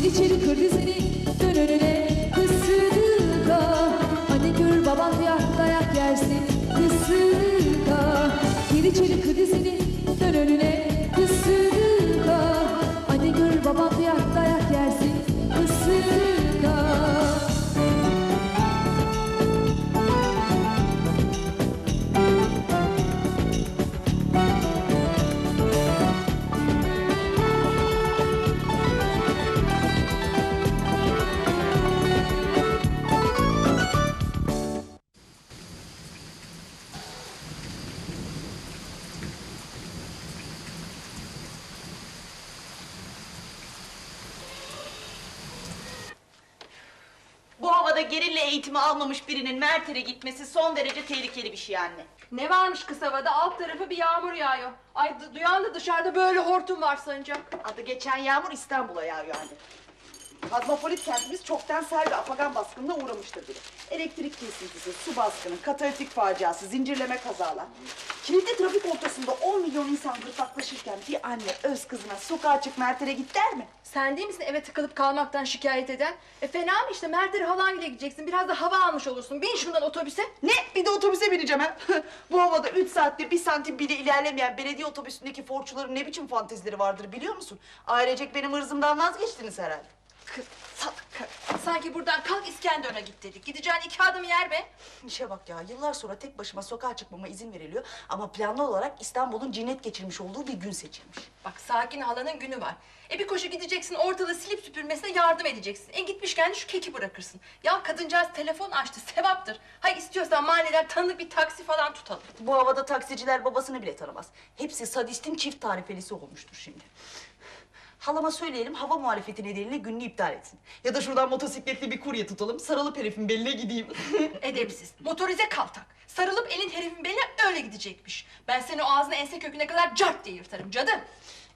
Gir içeri kır dizini dön önüne. Kız sıdıka Anne gör baban dayak dayak yersin. Kız sıdıka Gir içeri kır dizini dön önüne Havada gerilla eğitimi almamış birinin Merter'e gitmesi son derece tehlikeli bir şey anne. Ne varmış kız havada? Alt tarafı bir yağmur yağıyor. Ay du- duyan da dışarıda böyle hortum var sanacak. Adı geçen yağmur İstanbul'a yağıyor anne. Kozmopolit kentimiz çoktan sel ve afagan baskınına uğramıştır bile. Elektrik kesintisi, su baskını, katalitik faciası, zincirleme kazalar. Kilitli trafik ortasında 10 milyon insan gırtlaklaşırken bir anne öz kızına sokağa çık Merter'e git der mi? Sen değil misin eve tıkılıp kalmaktan şikayet eden? E fena mı işte Mert'e halanla gideceksin. Biraz da hava almış olursun. Bin şundan otobüse. Ne? Bir de otobüse bineceğim ha? Bu havada 3 saatte bir santim bile ilerlemeyen belediye otobüsündeki forçuların ne biçim fantezileri vardır biliyor musun? Ailecek benim ırzımdan vazgeçtiniz herhalde. Kız salak. Sanki buradan kalk İskenderun'a git dedik. Gideceğin iki adım yer be. İşe bak ya, yıllar sonra tek başıma sokağa çıkmama izin veriliyor. Ama planlı olarak İstanbul'un cinnet geçirmiş olduğu bir gün seçilmiş. Bak sakin halanın günü var. E bir koşu gideceksin ortalığı silip süpürmesine yardım edeceksin. E gitmişken de şu keki bırakırsın. Ya kadıncağız telefon açtı sevaptır. Hay istiyorsan mahalleden tanıdık bir taksi falan tutalım. Bu havada taksiciler babasını bile tanımaz. Hepsi sadistin çift tarifelisi olmuştur şimdi. Halama söyleyelim hava muhalefeti nedeniyle gününü iptal etsin. Ya da şuradan motosikletli bir kurye tutalım, sarılıp herifin beline gideyim. Edepsiz. Motorize kaltak. Sarılıp elin herifin beline öyle gidecekmiş. Ben seni o ağzını ense köküne kadar cart diye yırtarım cadı.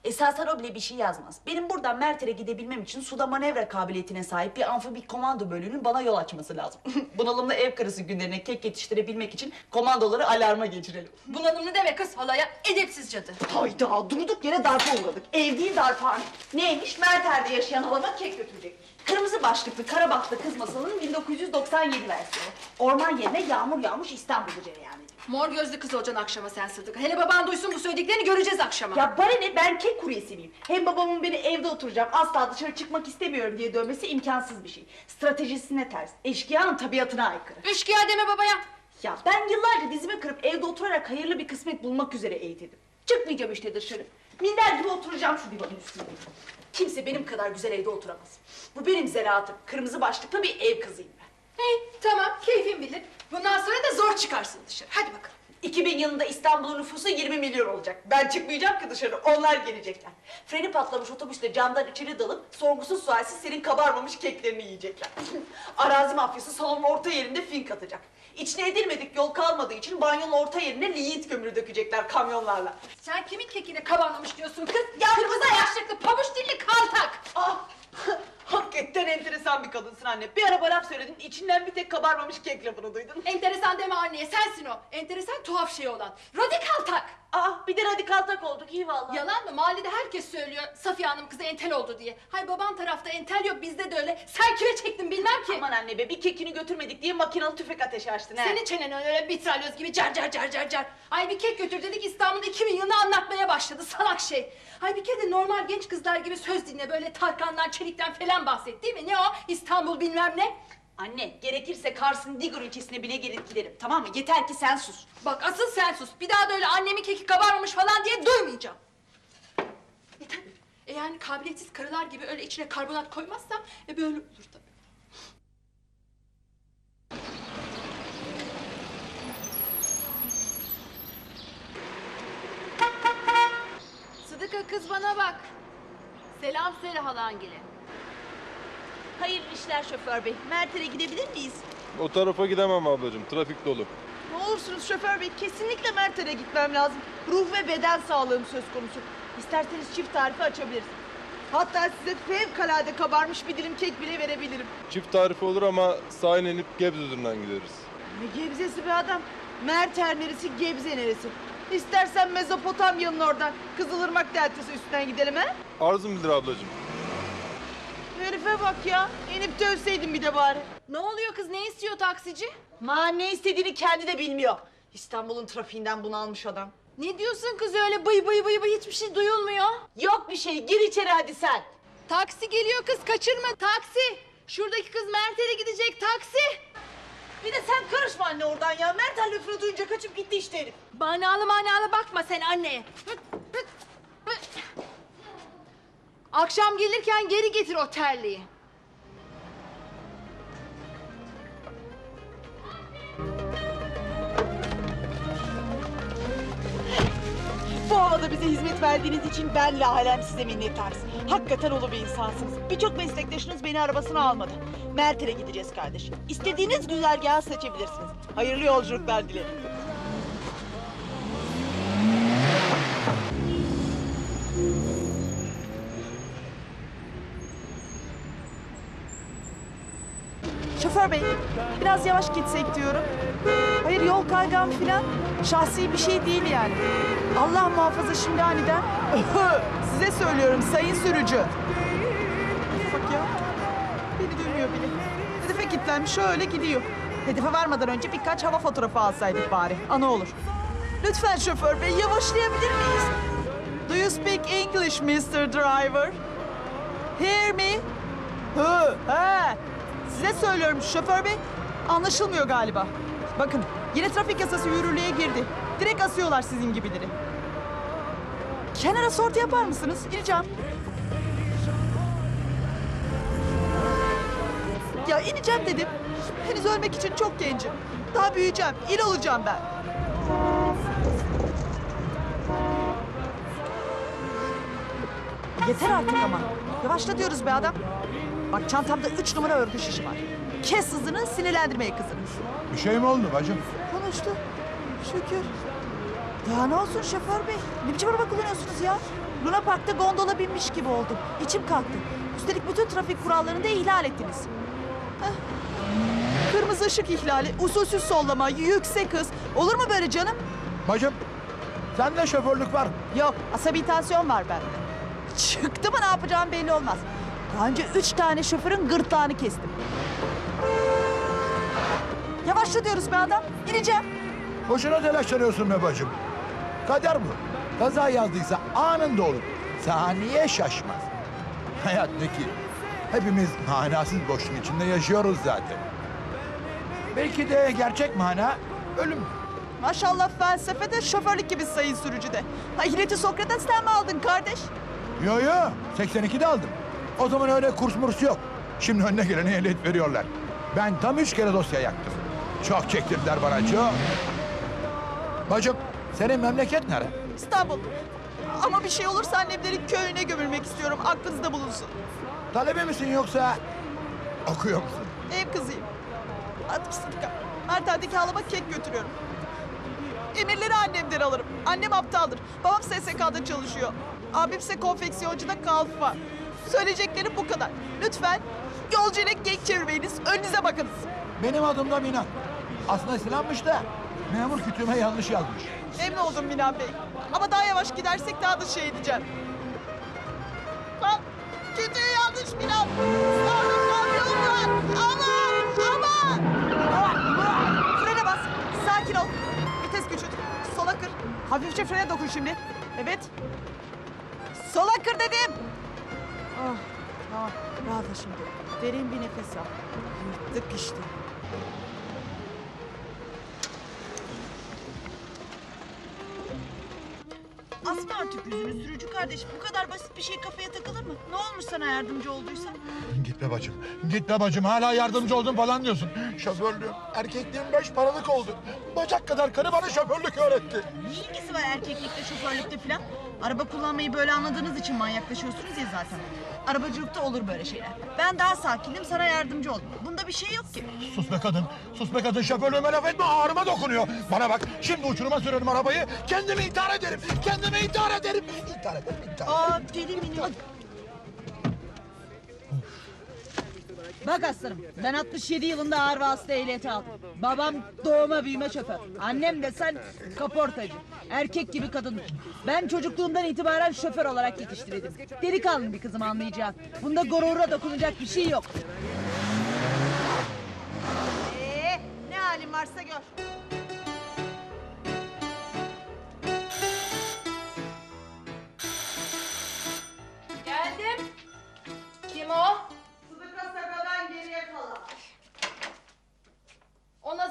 Esasen o bile bir şey yazmaz. Benim buradan Merter'e gidebilmem için suda manevra kabiliyetine sahip bir amfibi komando bölüğünün bana yol açması lazım. Bunalımlı ev karısı günlerine kek yetiştirebilmek için komandoları alarma geçirelim. Bunalımlı deme kız halaya edepsiz cadı. Hayda durduk yere darpa uğradık. Ev değil darphane. Neymiş Merter'de yaşayan halama kek götürecekmiş. Kırmızı başlıklı kara bahtlı kız masalının 1997 versiyonu. Orman yerine yağmur yağmış İstanbul'u cereyan. Mor gözlü kız olacaksın akşama sen Sıdık. Hele baban duysun bu söylediklerini göreceğiz akşama. Ya bana ne ben kek kuryesi miyim? Hem babamın beni evde oturacağım asla dışarı çıkmak istemiyorum diye dövmesi imkansız bir şey. Stratejisine ters. Eşkıyanın tabiatına aykırı. Eşkıya deme babaya. Ya ben yıllarca dizimi kırıp evde oturarak hayırlı bir kısmet bulmak üzere eğitildim. Çıkmayacağım işte dışarı. Minder gibi oturacağım şu divanın üstünde. Kimse benim kadar güzel evde oturamaz. Bu benim zeraatım. Kırmızı başlıklı bir ev kızıyım ben. Hey tamam keyfin bilir. Bundan sonra da zor çıkarsın dışarı. Hadi bakalım. 2000 yılında İstanbul'un nüfusu 20 milyon olacak. Ben çıkmayacağım ki dışarı, onlar gelecekler. Freni patlamış otobüsle camdan içeri dalıp sorgusuz sualsiz senin kabarmamış keklerini yiyecekler. Arazi mafyası salonun orta yerinde fink atacak. İçine edilmedik yol kalmadığı için banyonun orta yerine linyit kömürü dökecekler kamyonlarla. Sen kimin kekine kabarlamış diyorsun kız? Ya kırmızı yaşlıklı pabuç dilli kaltak. Ah! Hakikaten enteresan bir kadınsın anne. Bir ara laf söyledin, içinden bir tek kabarmamış kek lafını duydun. Enteresan deme anneye sensin o. Enteresan tuhaf şey olan. Radikal tak. Ah bir de radikal tak olduk iyi vallahi. Yalan mı? Mahallede herkes söylüyor Safiye Hanım kızı entel oldu diye. Hay baban tarafta entel yok bizde de öyle. Sen kime çektin bilmem ki. Aman anne be bir kekini götürmedik diye makinalı tüfek ateşi açtın he. Senin çenen öyle mitralyoz gibi car car car car car. Ay bir kek götür dedik İstanbul'da 2000 yılını anlatmaya başladı salak şey. Ay bir kere de normal genç kızlar gibi söz dinle böyle Tarkan'dan Çelik'ten falan bahset değil mi? Ne o? İstanbul bilmem ne. Anne gerekirse Kars'ın Digor ilçesine bile gelip giderim tamam mı? Yeter ki sen sus. Bak asıl sen sus. Bir daha da öyle annemin keki kabarmamış falan diye duymayacağım. Tabii. E yani kabiliyetsiz karılar gibi öyle içine karbonat koymazsam e böyle olur tabii. Sıdıka kız bana bak. Selam söyle halangile. Hayırlı işler şoför bey. Merter'e gidebilir miyiz? O tarafa gidemem ablacığım. Trafik dolu. Ne olursunuz şoför bey kesinlikle Mert'e gitmem lazım. Ruh ve beden sağlığım söz konusu. İsterseniz çift tarifi açabiliriz. Hatta size fevkalade kabarmış bir dilim kek bile verebilirim. Çift tarifi olur ama sahil inip Gebze üzerinden gideriz. Ne gebzesi be adam. Mert her neresi Gebze neresi. İstersen Mezopotamya'nın oradan Kızılırmak deltası üstünden gidelim he? Arzum bilir ablacığım. Herife bak ya. İnip de ölseydin bir de bari. Ne oluyor kız ne istiyor taksici? Ma ne istediğini kendi de bilmiyor. İstanbul'un trafiğinden bunalmış adam. Ne diyorsun kız öyle bıy bıy bıy bıy hiçbir şey duyulmuyor. Yok bir şey gir içeri hadi sen. Taksi geliyor kız kaçırma taksi. Şuradaki kız Mert'e gidecek taksi. Bir de sen karışma anne oradan ya. Mert lafını duyunca kaçıp gitti işte herif. Manalı manalı bakma sen anneye. Akşam gelirken geri getir o terliği. Bu havada bize hizmet verdiğiniz için ben Lahalem size minnettarız. Hakikaten ulu bir insansınız. Birçok meslektaşınız beni arabasına almadı. Mert'e gideceğiz kardeş. İstediğiniz güzergahı seçebilirsiniz. Hayırlı yolculuklar dilerim. Şoför bey, biraz yavaş gitsek diyorum. Hayır yol kaygan filan. Şahsi bir şey değil yani. Allah muhafaza şimdi aniden. Size söylüyorum sayın sürücü. Bak ya, beni duymuyor bile. Hedefe kilitlenmiş şöyle gidiyor. Hedefe varmadan önce birkaç hava fotoğrafı alsaydık bari. Ana olur. Lütfen şoför bey yavaşlayabilir miyiz? Do you speak English Mr. Driver? Hear me? Hı, he. Size söylüyorum şoför bey. Anlaşılmıyor galiba. Bakın yine trafik yasası yürürlüğe girdi. Direkt asıyorlar sizin gibileri. Kenara sortu yapar mısınız? İneceğim. Ya ineceğim dedim. Henüz ölmek için çok gencim. Daha büyüyeceğim. İl olacağım ben. Yeter artık ama. Yavaşla diyoruz be adam. Bak çantamda üç numara örgü şişi var. Kes hızını sinirlendirmeye kızını. Bir şey mi oldu bacım? Konuştu. Şükür. Daha ne olsun şoför bey? Ne biçim araba kullanıyorsunuz ya? Luna Park'ta gondola binmiş gibi oldum. İçim kalktı. Üstelik bütün trafik kurallarını da ihlal ettiniz. Heh. Kırmızı ışık ihlali, usulsüz sollama, yüksek hız. Olur mu böyle canım? Bacım, sende şoförlük var. Yok, asabi tansiyon var bende. Çıktı mı ne yapacağım belli olmaz. Daha önce üç tane şoförün gırtlağını kestim. Yavaşla diyoruz be adam. İneceğim. Boşuna telaşlanıyorsun be bacım. Kader bu. Kaza yazdıysa anında olur. Saniye şaşmaz. Hayat ne ki? Hepimiz manasız boşluğun içinde yaşıyoruz zaten. Belki de gerçek mana ölüm. Maşallah felsefede şoförlük gibi sayın sürücüde. Ha ileti Sokrates'ten mi aldın kardeş? Yo yo, 82'de aldım. O zaman öyle kurs murs yok. Şimdi önüne gelene ehliyet veriyorlar. Ben tam üç kere dosya yaktım. Çok çektirdiler bana çok. Bacım, senin memleket nere? İstanbul. Ama bir şey olursa annemlerin köyüne gömülmek istiyorum. Aklınızda bulunsun. Talebe misin yoksa okuyor musun? Ev kızıyım. 60 dakika. Mertel'deki halama kek götürüyorum. Emirleri annemden alırım. Annem aptaldır. Babam SSK'da çalışıyor. Abimse konfeksiyoncuda kalfa. Söyleyeceklerim bu kadar. Lütfen yolcu ile geyik çevirmeyiniz. Önünüze bakınız. Benim adım da Minan. Aslında Sinan'mış da memur kütüğüme yanlış yazmış. Emin oldum Minan Bey. Ama daha yavaş gidersek daha da şey edeceğim. Bak, kütüğü yanlış Minan. Sağda kamyon var. Aman, aman. Frene bas. Sakin ol. Vites küçült. Sola kır. Hafifçe frene dokun şimdi. Evet. Sola kır dedim. Oh, tamam. Rahatla şimdi. Derin bir nefes al. Yırttık işte. Asma artık yüzünü sürücü kardeş. Bu kadar basit bir şey kafaya takılır mı? Ne olmuş sana yardımcı olduysa? Gitme bacım. Gitme bacım. Hala yardımcı oldun falan diyorsun. Şoförlüğüm, erkekliğim beş paralık oldu. Bacak kadar karı bana şoförlük öğretti. Ne ilgisi var erkeklikle şoförlükte falan? Araba kullanmayı böyle anladığınız için manyaklaşıyorsunuz ya zaten. Arabacılıkta olur böyle şeyler. Ben daha sakinim sana yardımcı oldum. Bunda bir şey yok ki. Sus be kadın. Sus be kadın. Şoförlüğüme laf etme. Ağrıma dokunuyor. Bana bak. Şimdi uçuruma sürerim arabayı. Kendimi intihar ederim. Kendimi intihar ederim. İntihar ederim. intihar Aa deli mi? Bak aslanım ben 67 yılında ağır vasıta ehliyeti aldım. Babam doğuma büyüme şoför. Annem de sen kaportacı. Erkek gibi kadın. Ben çocukluğumdan itibaren şoför olarak yetiştirildim. Delikanlı bir kızım anlayacağın. Bunda gurura dokunacak bir şey yok. Ee, ne halin varsa gör.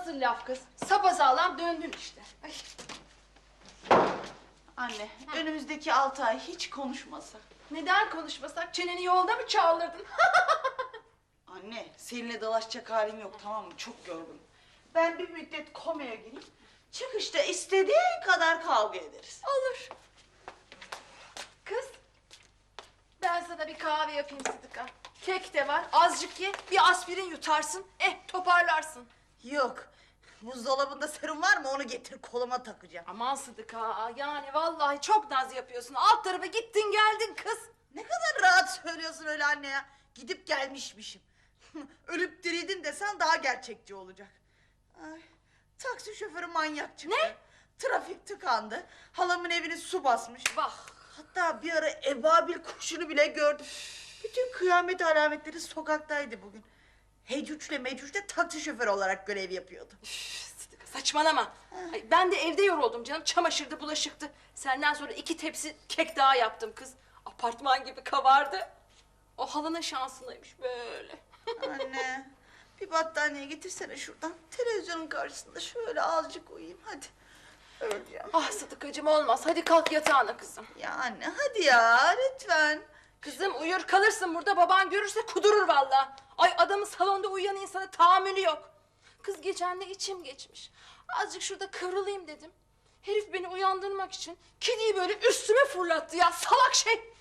Nasıl laf kız? Sapasağlam döndün işte. Ay. Anne, önümüzdeki altı ay hiç konuşmasak. Neden konuşmasak? Çeneni yolda mı çağırdın? Anne, seninle dalaşacak halim yok tamam mı? Çok yorgunum. Ben bir müddet komaya gireyim. Çıkışta istediğin kadar kavga ederiz. Olur. Kız, ben sana bir kahve yapayım Sıdıka. Kek de var, azıcık ye, bir aspirin yutarsın, eh toparlarsın. Yok. Buzdolabında serum var mı? Onu getir koluma takacağım. Aman Sıdıka, yani vallahi çok naz yapıyorsun. Alt tarafa gittin geldin kız. Ne kadar rahat söylüyorsun öyle anne ya. Gidip gelmişmişim. Ölüp dirildin desen daha gerçekçi olacak. Ay, taksi şoförü manyak çıktı. Ne? Trafik tıkandı. Halamın evini su basmış. Bak, Hatta bir ara ebabil kuşunu bile gördüm. Bütün kıyamet alametleri sokaktaydı bugün. Hecüc'le Mecüc de taksi şoförü olarak görev yapıyordu. üf, saçmalama. Ay, ben de evde yoruldum canım, çamaşırdı, bulaşıktı. Senden sonra iki tepsi kek daha yaptım kız. Apartman gibi kavardı. O halının şansınaymış böyle. Anne bir battaniye getirsene şuradan. Televizyonun karşısında şöyle azıcık uyuyayım hadi. Öleceğim. Ah Sıdıkacığım olmaz. Hadi kalk yatağına kızım. Ya anne hadi ya lütfen. Kızım uyur kalırsın burada baban görürse kudurur vallahi. Ay adamın salonda uyuyan insana tahammülü yok. Kız geçen de içim geçmiş. Azıcık şurada kıvrılayım dedim. Herif beni uyandırmak için kediyi böyle üstüme fırlattı ya salak şey.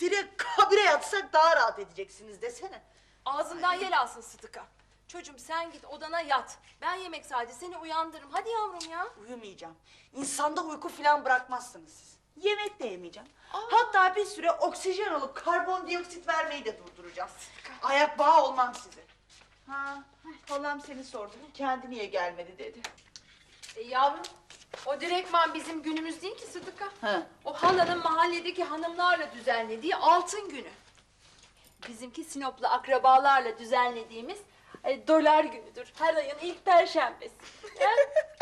Direkt kabire yatsak daha rahat edeceksiniz desene. Ağzından yel alsın Sıdıka. Çocuğum sen git odana yat. Ben yemek sadece seni uyandırırım. Hadi yavrum ya. Uyumayacağım. İnsanda uyku falan bırakmazsınız siz. Yemek de yemeyeceğim. Hatta bir süre oksijen alıp karbondioksit vermeyi de durduracağım. Ayak bağı olmam size. Ha, halam seni sordu. Kendi niye gelmedi dedi. E yavrum o direktman bizim günümüz değil ki Sıdıka. Ha. O halanın mahalledeki hanımlarla düzenlediği altın günü. Bizimki Sinoplu akrabalarla düzenlediğimiz e, dolar günüdür. Her ayın ilk perşembesi.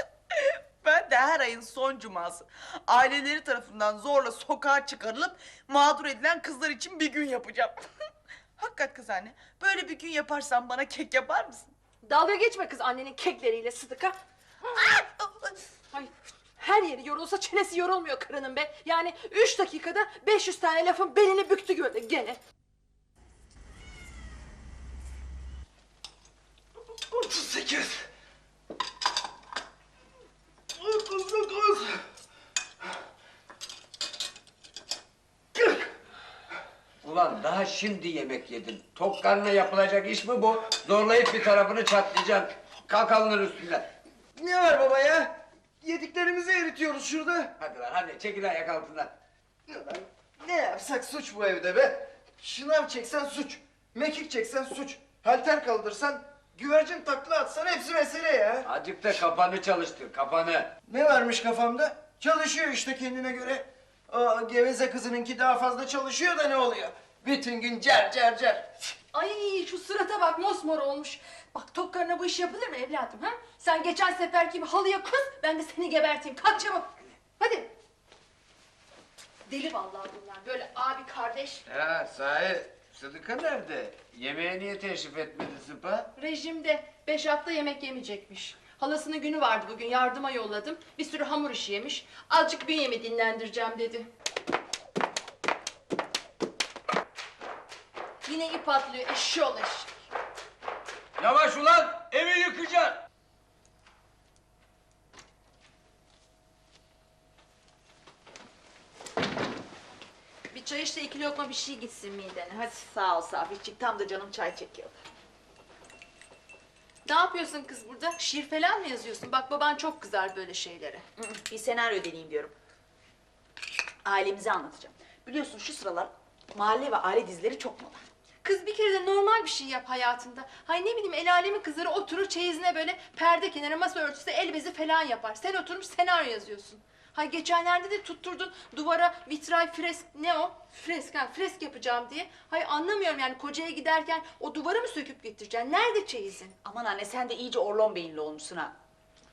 Ben de her ayın son cuması aileleri tarafından zorla sokağa çıkarılıp mağdur edilen kızlar için bir gün yapacağım. Hakikat kız anne, böyle bir gün yaparsan bana kek yapar mısın? Dalga geçme kız annenin kekleriyle Sıdıka. Ay, her yeri yorulsa çenesi yorulmuyor karının be. Yani üç dakikada 500 tane lafın belini büktü gördü gene. Otuz sekiz. Otuz dokuz. Kırk. Ulan daha şimdi yemek yedin. Tok karnına yapılacak iş mi bu? Zorlayıp bir tarafını çatlayacaksın. Kalk alınır üstünden. Ne var baba ya? Yediklerimizi eritiyoruz şurada. Hadi lan hadi çekil ayak altından. Ne yapsak suç bu evde be. Şınav çeksen suç. Mekik çeksen suç. Halter kaldırsan, güvercin takla atsan hepsi mesele ya. Azıcık da kafanı çalıştır kafanı. Ne varmış kafamda? Çalışıyor işte kendine göre. O geveze kızınınki daha fazla çalışıyor da ne oluyor? Bütün gün cer cer cer. Ay şu surata bak mosmor olmuş. Bak tok karına bu iş yapılır mı evladım ha? Sen geçen sefer gibi halıya kız ben de seni geberteyim. Kalk çabuk. Hadi. Deli vallahi bunlar böyle abi kardeş. Ya sahi Sıdıka nerede? Yemeğe niye teşrif etmedi Sıpa? Rejimde beş hafta yemek yemeyecekmiş. Halasının günü vardı bugün yardıma yolladım. Bir sürü hamur işi yemiş. Azıcık bünyemi dinlendireceğim dedi. Yine ip atlıyor eşşoğlu eşek. Yavaş ulan evi yıkacaksın. Bir çay işte iki lokma bir şey gitsin midene. Hadi. Sağ ol Safiçik tam da canım çay çekiyor. Ne yapıyorsun kız burada? Şiir falan mı yazıyorsun? Bak baban çok kızar böyle şeylere. Bir senaryo deneyeyim diyorum. Ailemizi anlatacağım. Biliyorsun şu sıralar mahalle ve aile dizileri çok moda. Kız bir kere de normal bir şey yap hayatında. Hay ne bileyim el alemin kızları oturur çeyizine böyle perde kenarı masa örtüsü el bezi falan yapar. Sen oturmuş senaryo yazıyorsun. Hay geçenlerde de tutturdun duvara vitray fresk ne o? Fresk ha fresk yapacağım diye. Hay anlamıyorum yani kocaya giderken o duvarı mı söküp getireceksin? Nerede çeyizin? Aman anne sen de iyice Orlon beyinli olmuşsun ha.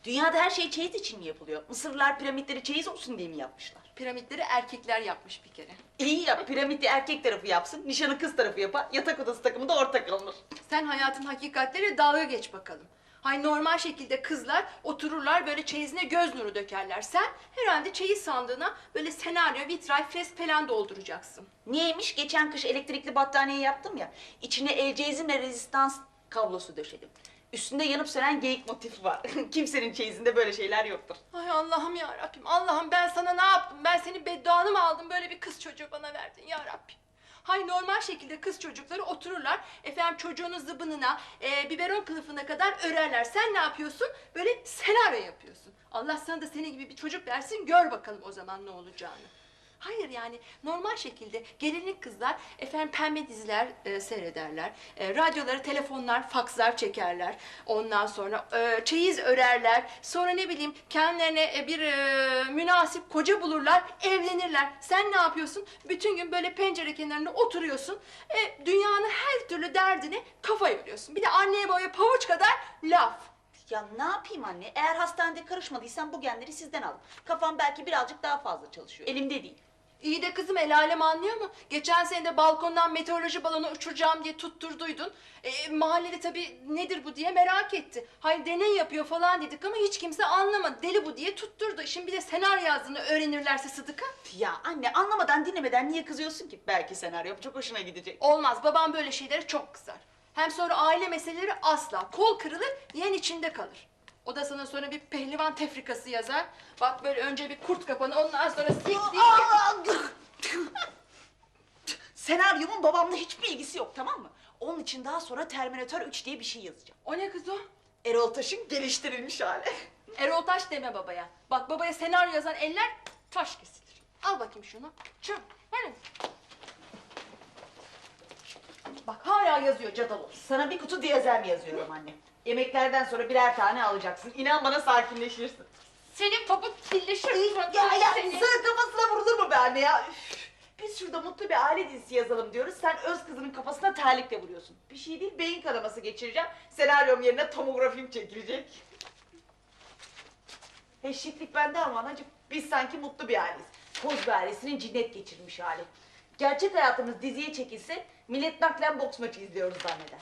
Dünyada her şey çeyiz için mi yapılıyor? Mısırlılar piramitleri çeyiz olsun diye mi yapmışlar? Piramitleri erkekler yapmış bir kere. İyi ya piramidi erkek tarafı yapsın, nişanı kız tarafı yapar, yatak odası takımı da ortak alınır. Sen hayatın hakikatleriyle dalga geç bakalım. Hay normal şekilde kızlar otururlar böyle çeyizine göz nuru dökerler. Sen herhalde çeyiz sandığına böyle senaryo, vitray, fresk falan dolduracaksın. Niyeymiş? Geçen kış elektrikli battaniye yaptım ya. İçine el ceyizimle rezistans kablosu döşedim. Üstünde yanıp sönen geyik motifi var. Kimsenin çeyizinde böyle şeyler yoktur. Ay Allah'ım ya Rabbim. Allah'ım ben sana ne yaptım? Ben seni bedduanı mı aldım? Böyle bir kız çocuğu bana verdin ya Rabbim. Hay normal şekilde kız çocukları otururlar. Efendim çocuğunun zıbınına, e, biberon kılıfına kadar örerler. Sen ne yapıyorsun? Böyle senaryo yapıyorsun. Allah sana da senin gibi bir çocuk versin. Gör bakalım o zaman ne olacağını. Hayır yani normal şekilde gelinlik kızlar efendim pembe diziler e, seyrederler. E, radyoları, telefonlar, fakslar çekerler. Ondan sonra e, çeyiz örerler. Sonra ne bileyim kendilerine e, bir e, münasip koca bulurlar, evlenirler. Sen ne yapıyorsun? Bütün gün böyle pencere kenarında oturuyorsun. E, dünyanın her türlü derdine kafa yoruyorsun. Bir de anneye boya pavuç kadar laf. Ya ne yapayım anne? Eğer hastanede karışmadıysam bu genleri sizden aldım. Kafam belki birazcık daha fazla çalışıyor. Elimde değil. İyi de kızım el alem anlıyor mu? Geçen sene de balkondan meteoroloji balonu uçuracağım diye tutturduydun. E, mahallede tabii nedir bu diye merak etti. Hayır deney yapıyor falan dedik ama hiç kimse anlamadı. Deli bu diye tutturdu. Şimdi bir de senaryo yazdığını öğrenirlerse Sıdık'a. Ya anne anlamadan dinlemeden niye kızıyorsun ki? Belki senaryo çok hoşuna gidecek. Olmaz babam böyle şeylere çok kızar. Hem sonra aile meseleleri asla. Kol kırılır yen içinde kalır. O da sana sonra bir pehlivan tefrikası yazar. Bak böyle önce bir kurt kapanı ondan sonra sik. Senaryomun babamla hiçbir ilgisi yok tamam mı? Onun için daha sonra Terminator 3 diye bir şey yazacağım. O ne kız o? Erol Taş'ın geliştirilmiş hali. Erol Taş deme babaya. Bak babaya senaryo yazan eller taş kesilir. Al bakayım şunu. Şu. Hani? Bak hala yazıyor cadalo. Sana bir kutu diyazel yazıyorum anne. Yemeklerden sonra birer tane alacaksın. İnan bana sakinleşirsin. Senin topuk dilleşir. Ya ya sığ kafasına vurulur mu be anne ya? Üf! Biz şurada mutlu bir aile dizisi yazalım diyoruz. Sen öz kızının kafasına terlikle vuruyorsun. Bir şey değil beyin kanaması geçireceğim. Senaryom yerine tomografim çekilecek. Eşitlik bende ama anacığım. Biz sanki mutlu bir aileyiz. Koz ailesinin cinnet geçirmiş hali. Gerçek hayatımız diziye çekilse millet naklen boks maçı izliyoruz zanneder.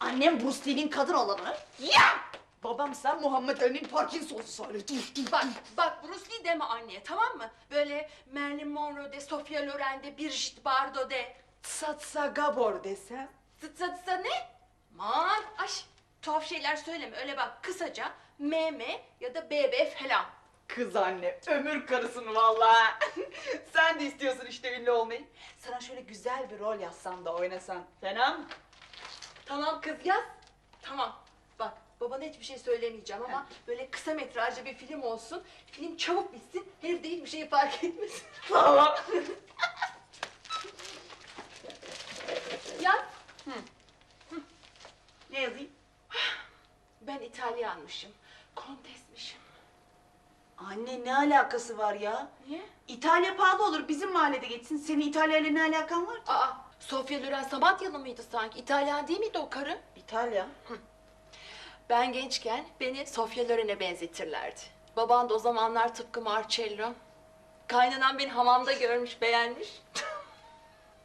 Annem Bruce Lee'nin kadın olanı. Ya! Babamsa Muhammed Ali'nin Parkinson'su hali. Dur dur. Bak, bak Bruce Lee deme anneye tamam mı? Böyle Marilyn Monroe de, Sofia Loren de, Brigitte Bardot de. Satsa Gabor desem. Sıt sıt ne? Man, ay tuhaf şeyler söyleme öyle bak kısaca MM ya da BB falan. Kız anne, ömür karısın vallahi. Sen de istiyorsun işte ünlü olmayı. Sana şöyle güzel bir rol yazsam da oynasan. Fena mı? Tamam kız yaz. Tamam. Bak babana hiçbir şey söylemeyeceğim ama böyle kısa metrajlı bir film olsun. Film çabuk bitsin. Herif de hiçbir şey fark etmesin. Tamam. Yaz. ne yazayım? Ben İtalyanmışım. Kontesmişim. Anne ne alakası var ya? Niye? İtalya pahalı olur bizim mahallede geçsin. Senin İtalya ile ne alakan var ki? Aa, Sofia Loren Samatyalı mıydı sanki? İtalyan değil miydi o karı? İtalya? Ben gençken beni Sofia Loren'e benzetirlerdi. Baban da o zamanlar tıpkı Marcello. Kaynanan beni hamamda görmüş, beğenmiş.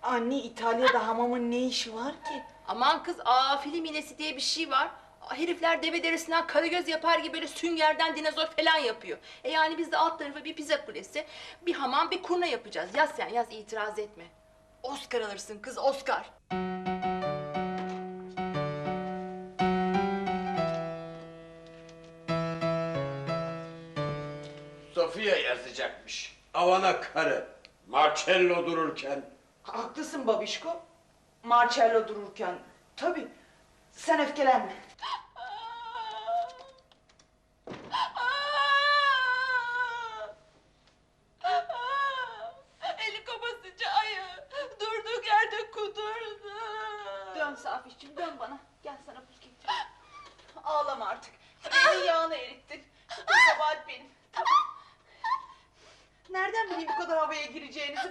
Anne İtalya'da hamamın ne işi var ki? Aman kız, aa film iğnesi diye bir şey var. Herifler deve derisinden karagöz yapar gibi böyle süngerden dinozor falan yapıyor. E yani biz de alt tarafa bir pizza kulesi, bir hamam, bir kurna yapacağız. Yaz sen, yaz itiraz etme. Oscar alırsın kız, Oscar. Sofia yazacakmış. Avana karı. Marcello dururken. Haklısın babişko. Marcello dururken. Tabii. Sen öfkelenme. Eli kabasıcı ayı. Durduk yerde kudurdu. Dön Safiş'cim dön bana. Gel sana buz getireyim. Ağlama artık. Elin yağını erittin. Bu kabahat benim. Tamam. Nereden bileyim bu kadar havaya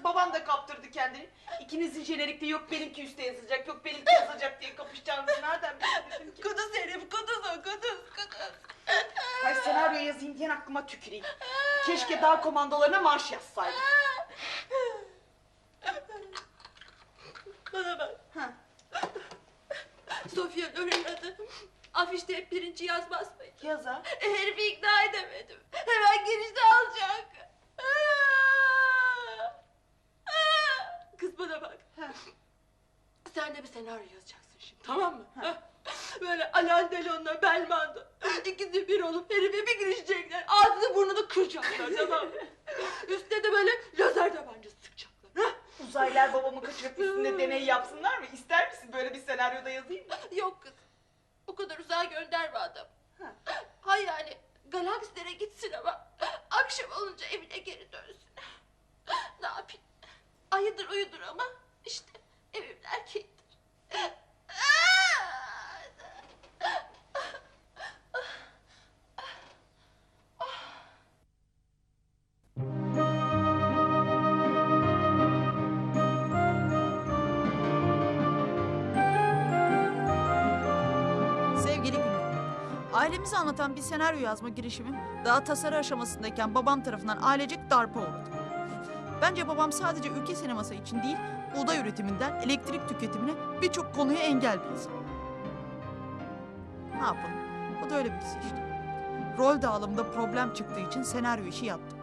Babam da kaptırdı kendini. İkinizin jenerikte yok benimki üstte yazacak, yok benimki yazacak diye kapışacağınızı nereden bilebilirdim ki? Kuduz herif kuduz o kuduz kuduz. Hay senaryo yazayım diyen aklıma tüküreyim. Keşke dağ komandolarına marş yazsaydım. Bana bak. Ha. Sofya Loren adı. Afişte hep birinci yazmaz mıydı? Yaza. Herifi ikna edemedim. Hemen girişte alacak. Aa! Kız bana bak. Ha. Sen de bir senaryo yazacaksın şimdi tamam mı? Ha. Böyle Alain Delon'la Belmondo. İkisi bir olup herife bir girişecekler. Ağzını burnunu kıracaklar tamam mı? Üstüne de böyle lazer tabancası sıkacaklar. Ha? Uzaylılar babamı kaçırıp üstünde deney yapsınlar mı? İster misin böyle bir senaryoda yazayım mı? Yok kız. O kadar uzağa gönderme adam. Hay yani galaksilere gitsin ama akşam olunca evine geri dönsün. Ne yapayım? Ayıdır uyudur ama işte evimin erkeğidir. Sevgili Gülüm, ailemizi anlatan bir senaryo yazma girişimim daha tasarı aşamasındayken babam tarafından ailecek darpa uğradı. Bence babam sadece ülke sineması için değil, buğday üretiminden elektrik tüketimine birçok konuya engel bir insan. Ne yapalım? O da öyle birisi işte. Rol dağılımında problem çıktığı için senaryo işi yaptım.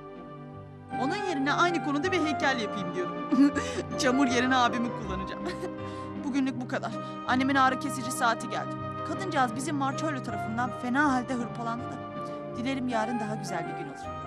Onun yerine aynı konuda bir heykel yapayım diyorum. Çamur yerine abimi kullanacağım. Bugünlük bu kadar. Annemin ağrı kesici saati geldi. Kadıncağız bizim Marçölyo tarafından fena halde hırpalandı da. Dilerim yarın daha güzel bir gün olur.